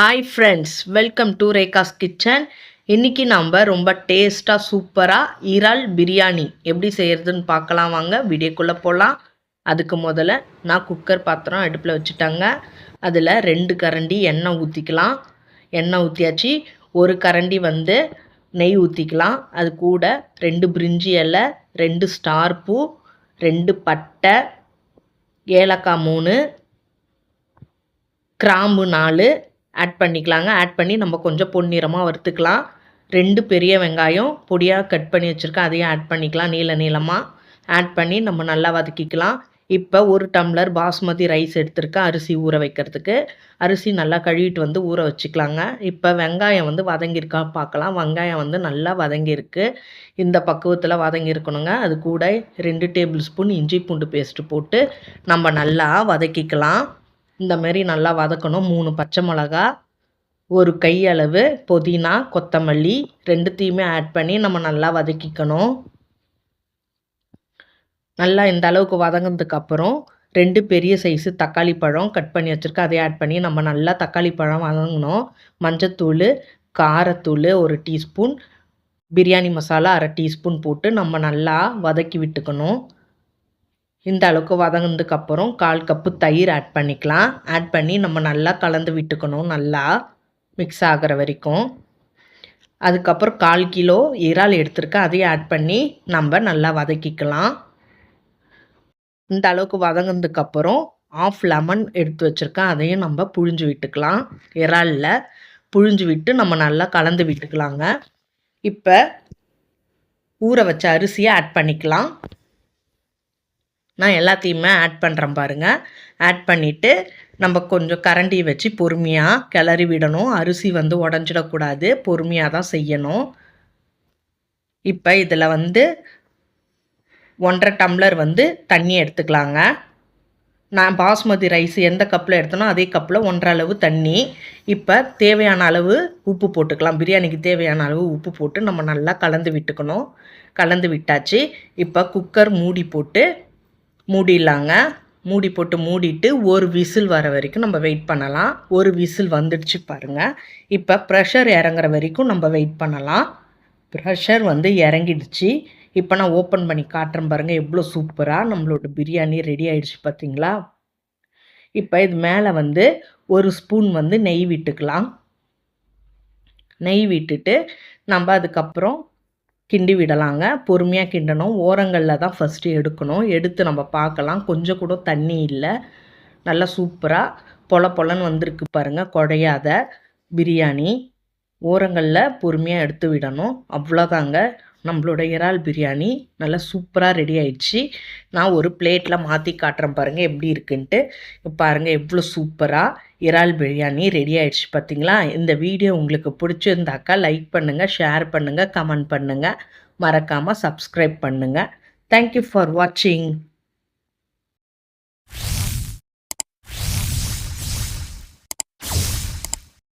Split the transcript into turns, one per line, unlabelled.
Hi friends welcome to Rekha's kitchen இன்றைக்கி நம்ம ரொம்ப டேஸ்ட்டாக சூப்பராக இறால் பிரியாணி எப்படி செய்கிறதுன்னு பார்க்கலாம் வாங்க. வீடியோக்குள்ளே போகலாம் அதுக்கு முதல்ல நான் குக்கர் பாத்திரம் அடுப்பில் வச்சுட்டாங்க. அதில் ரெண்டு கரண்டி எண்ணெய் ஊற்றிக்கலாம் எண்ணெய் ஊற்றியாச்சு ஒரு கரண்டி வந்து நெய் ஊற்றிக்கலாம் அது கூட ரெண்டு பிரிஞ்சி இலை ரெண்டு ஸ்டார் பூ ரெண்டு பட்டை ஏலக்காய் மூணு கிராம்பு நாலு ஆட் பண்ணிக்கலாங்க. ஆட் பண்ணி நம்ம கொஞ்சம் பொன்னிறமாக வறுத்துக்கலாம். ரெண்டு பெரிய வெங்காயம் பொடியாக கட் பண்ணி வச்சுருக்கேன். அதையும் ஆட் பண்ணிக்கலாம். நீள நீளமாக ஆட் பண்ணி நம்ம நல்லா வதக்கிக்கலாம். இப்போ ஒரு டம்ளர் பாஸ்மதி ரைஸ் எடுத்திருக்கேன். அரிசி ஊற வைக்கிறதுக்கு. அரிசி நல்லா கழுவிட்டு வந்து ஊற வச்சுக்கலாங்க. இப்போ வெங்காயம் வந்து வதங்கியிருக்கா பார்க்கலாம். வெங்காயம் வந்து நல்லா வதங்கியிருக்கு. இந்த பக்குவத்தில் வதங்கியிருக்கணுங்க. அது கூட ரெண்டு டேபிள் ஸ்பூன் இஞ்சி பூண்டு பேஸ்ட்டு போட்டு நம்ம நல்லா வதக்கிக்கலாம். இந்த மாதிரி நல்லா வதக்கணும். மூணு பச்சை மிளகா ஒரு கையளவு புதினா கொத்தமல்லி ரெண்டுத்தையுமே ஆட் பண்ணி நம்ம நல்லா வதக்கிக்கணும். நல்லா இந்த அளவுக்கு வதங்கினதுக்கப்புறம் ரெண்டு பெரிய சைஸு தக்காளி பழம் கட் பண்ணி வச்சுருக்கேன். அதை ஆட் பண்ணி நம்ம நல்லா தக்காளி பழம் வதங்கணும். மஞ்சத்தூள் காரத்தூள் ஒரு டீஸ்பூன் பிரியாணி மசாலா அரை டீஸ்பூன் போட்டு நம்ம நல்லா வதக்கி விட்டுக்கணும். இந்த அளவுக்கு வதங்கினதுக்கப்புறம் கால் கப்பு தயிர் ஆட் பண்ணிக்கலாம். ஆட் பண்ணி நம்ம நல்லா கலந்து விட்டுக்கணும். நல்லா மிக்ஸ் ஆகிற வரைக்கும். அதுக்கப்புறம் கால் கிலோ இறால் எடுத்துருக்கேன். அதையும் ஆட் பண்ணி நம்ம நல்லா வதக்கிக்கலாம். இந்த அளவுக்கு வதங்கினதுக்கப்புறம் ஆஃப் லெமன் எடுத்து வச்சுருக்கேன். அதையும் நம்ம புழிஞ்சு விட்டுக்கலாம். இறாலில் புழிஞ்சு விட்டு நம்ம நல்லா கலந்து விட்டுக்கலாங்க. இப்போ ஊற வச்ச அரிசியை ஆட் பண்ணிக்கலாம். நான் எல்லாத்தையுமே ஆட் பண்ணுறேன் பாருங்கள் ஆட் பண்ணிவிட்டு நம்ம கொஞ்சம் கரண்டி வச்சு பொறுமையாக கிளறி விடணும். அரிசி வந்து உடஞ்சிடக்கூடாது. பொறுமையாக தான் செய்யணும். இப்போ இதில் வந்து ஒன்றரை டம்ளர் வந்து தண்ணி எடுத்துக்கலாங்க. நான் பாஸ்மதி ரைஸ் எந்த கப்பில் எடுத்தனோ அதே கப்பில் ஒன்றரை அளவு தண்ணி. இப்போ தேவையான அளவு உப்பு போட்டுக்கலாம். பிரியாணிக்கு தேவையான அளவு உப்பு போட்டு நம்ம நல்லா கலந்து விட்டுக்கணும். கலந்து விட்டாச்சு. இப்போ குக்கர் மூடி போட்டு மூடிடலாங்க. மூடி போட்டு மூடிட்டு ஒரு விசில் வர வரைக்கும் நம்ம வெயிட் பண்ணலாம். ஒரு விசில் வந்துடுச்சு பாருங்கள் இப்போ ப்ரெஷர் இறங்குற வரைக்கும் நம்ம வெயிட் பண்ணலாம். ப்ரெஷர் வந்து இறங்கிடுச்சு. இப்போ நான் ஓப்பன் பண்ணி காட்டுறேன் பாருங்கள் எவ்வளோ சூப்பராக நம்மளோட பிரியாணி ரெடி ஆகிடுச்சு பார்த்தீங்களா இப்போ இது மேலே வந்து ஒரு ஸ்பூன் வந்து நெய் விட்டுக்கலாம். நெய் விட்டுட்டு நம்ம அதுக்கப்புறம் கிண்டி விடலாங்க. பொறுமையாக கிண்டணும். ஓரங்களில் தான் ஃபஸ்ட்டு எடுக்கணும். எடுத்து நம்ம பார்க்கலாம். கொஞ்சம் கூட தண்ணி இல்லை. நல்லா சூப்பராக பொல பொலன்னு வந்திருக்கு பாருங்கள் குழையாத பிரியாணி. ஓரங்களில் பொறுமையாக எடுத்து விடணும். அவ்வளோதாங்க. நம்மளோட இறால் பிரியாணி நல்லா சூப்பராக ரெடி ஆயிடுச்சு. நான் ஒரு பிளேட்டில் மாற்றி காட்டுறேன் பாருங்கள் எப்படி இருக்குன்ட்டு. பாருங்கள் எவ்வளோ சூப்பராக இறால் பிரியாணி ரெடி ஆயிடுச்சு பார்த்தீங்களா இந்த வீடியோ உங்களுக்கு பிடிச்சிருந்தாக்கா லைக் பண்ணுங்கள் ஷேர் பண்ணுங்கள் கமெண்ட் பண்ணுங்கள் மறக்காமல் சப்ஸ்கிரைப் பண்ணுங்கள் தேங்க்யூ ஃபார் வாட்சிங்